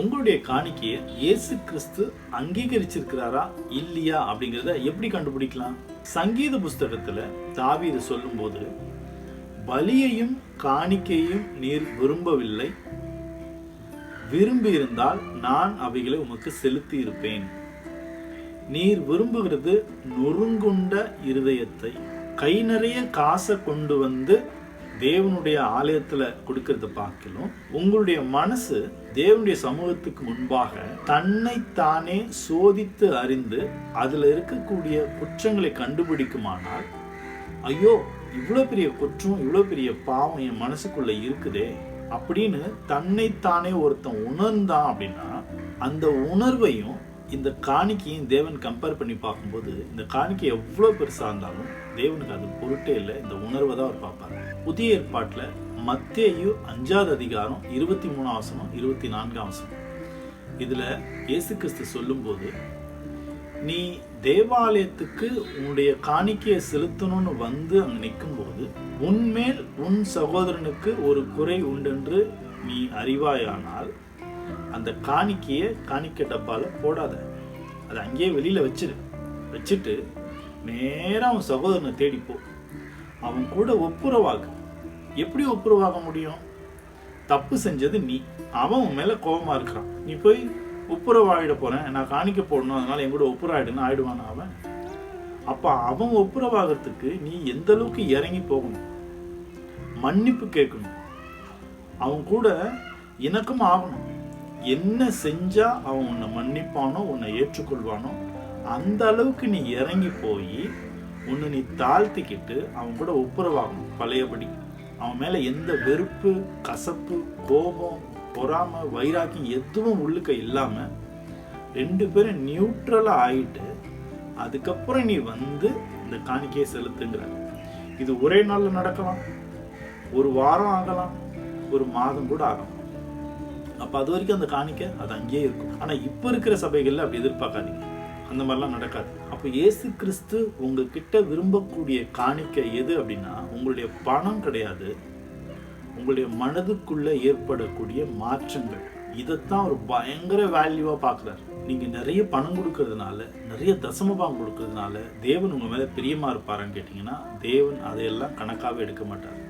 உங்களுடைய காணிக்கையை இயேசு கிறிஸ்து அங்கீகரிச்சிருக்கிறாரா இல்லையா அப்படிங்கிறத எப்படி கண்டுபிடிக்கலாம்? சங்கீத புஸ்தகத்துல தாவீது சொல்லும்போது பலியையும் காணிக்கையும் நீர் விரும்பவில்லை. விரும்பி இருந்தால் நான் அவைகளை உமக்கு செலுத்தி இருப்பேன் நீர் விரும்புகிறது நொறுங்குண்ட இருதயத்தை கை நிறைய காசை கொண்டு வந்து தேவனுடைய ஆலயத்தில் கொடுக்கறத பார்க்கலாம் உங்களுடைய மனசு தேவனுடைய சமூகத்துக்கு முன்பாக தன்னைத்தானே சோதித்து அறிந்து அதில் இருக்கக்கூடிய குற்றங்களை கண்டுபிடிக்குமானால் ஐயோ இவ்வளோ பெரிய குற்றம் இவ்வளோ பெரிய பாவம் என் மனசுக்குள்ள இருக்குதே அப்படின்னு தன்னைத்தானே ஒருத்தன் உணர்ந்தான் அப்படின்னா அந்த உணர்வையும் இந்த காணிக்கையும் தேவன் கம்பேர் பண்ணி பார்க்கும்போது இந்த காணிக்கை எவ்வளோ பெருசாக இருந்தாலும் தேவனுக்கு அது பொருட்டே இல்லை. இந்த உணர்வை தான் அவர் பார்ப்பார். புதிய ஏற்பாட்டில் மத்தேயு அஞ்சாவது அதிகாரம் இருபத்தி மூணாம் வசனம் இருபத்தி நான்காம் வசனம். இதில் இயேசு கிறிஸ்து சொல்லும்போது நீ தேவாலயத்துக்கு உன்னுடைய காணிக்கையை செலுத்தணும்னு வந்து அங்கே நிற்கும்போது உன்மேல் உன் சகோதரனுக்கு ஒரு குறை உண்டென்று நீ அறிவாயானால் அந்த காணிக்கையை காணிக்கை டப்பால போடாத. அதை அங்கேயே வெளியில் வச்சிரு. வச்சுட்டு நேராக அவன் சகோதரனை தேடிப்போ அவன் கூட ஒப்புரவாக்கு எப்படி ஒப்புரவாக முடியும்? தப்பு செஞ்சது நீ. அவன் உன் மேலே கோபமாக இருக்கிறான். நீ போய் ஒப்புரவாயிட போகிறேன் நான் காணிக்க போடணும். அதனால் என் கூட ஒப்புரவாயிடுன்னு ஆயிடுவான் அவன்? அப்போ அவன் ஒப்புரவாகிறதுக்கு நீ எந்த அளவுக்கு இறங்கி போகணும்? மன்னிப்பு கேட்கணும். அவன் கூட இணக்கம் ஆகணும். என்ன செஞ்சால் அவன் உன்னை மன்னிப்பானோ உன்னை ஏற்றுக்கொள்வானோ அந்த அளவுக்கு நீ இறங்கி போய் உன்னை நீ தாழ்த்திக்கிட்டு அவன் கூட ஒப்புரவாகணும் பழையபடி. அவன் மேலே எந்த வெறுப்பு கசப்பு கோபம் பொறாம வைராக்கியம் எதுவும் உள்ளுக்க இல்லாமல் ரெண்டு பேரும் நியூட்ரலாக ஆயிட்டு அதுக்கப்புறம் நீ வந்து இந்த காணிக்கையை செலுத்துங்கிற. இது ஒரே நாளில் நடக்கலாம் ஒரு வாரம் ஆகலாம் ஒரு மாதம் கூட ஆகலாம். அப்போ அது வரைக்கும் அந்த காணிக்கை அது அங்கேயே இருக்கும். ஆனால் இப்போ இருக்கிற சபைகளில் அப்படி எதிர்பார்க்காதீங்க. அந்த மாதிரிலாம் நடக்காது. அப்போ இயேசு கிறிஸ்து உங்ககிட்ட விரும்பக்கூடிய காணிக்கை எது அப்படின்னா உங்களுடைய பணம் கிடையாது. உங்களுடைய மனதுக்குள்ளே ஏற்படக்கூடிய மாற்றங்கள். இதைத்தான் ஒரு பயங்கர வேல்யூவாக பார்க்குறாரு. நீங்கள் நிறைய பணம் கொடுக்கறதுனால நிறைய தசமபாகம் கொடுக்கறதுனால தேவன் உங்கள் மேலே பிரியமாக இருப்பாரான்னு கேட்டிங்கன்னா தேவன் அதையெல்லாம் கணக்காகவே எடுக்க மாட்டார்.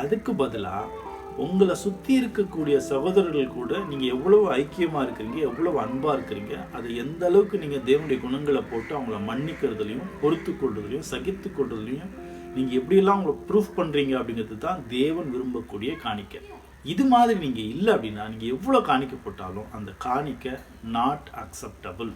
அதுக்கு பதிலாக உங்களை சுற்றி இருக்கக்கூடிய சகோதரர்கள் கூட நீங்கள் எவ்வளவு ஐக்கியமாக இருக்கிறீங்க எவ்வளவு அன்பாக இருக்கிறீங்க அது எந்த அளவுக்கு நீங்கள் தேவனுடைய குணங்களை போட்டு அவங்கள மன்னிக்கிறதுலையும் பொறுத்து கொள்றதுலையும் சகித்து கொள்றதுலையும் நீங்கள் எப்படியெல்லாம் அவங்கள ப்ரூஃப் பண்ணுறீங்க அப்படிங்கிறது தான் தேவன் விரும்பக்கூடிய காணிக்கை. இது மாதிரி நீங்கள் இல்லை அப்படின்னா நீங்கள் எவ்வளோ காணிக்கப்பட்டாலும் அந்த காணிக்கை நாட் அக்செப்டபுள்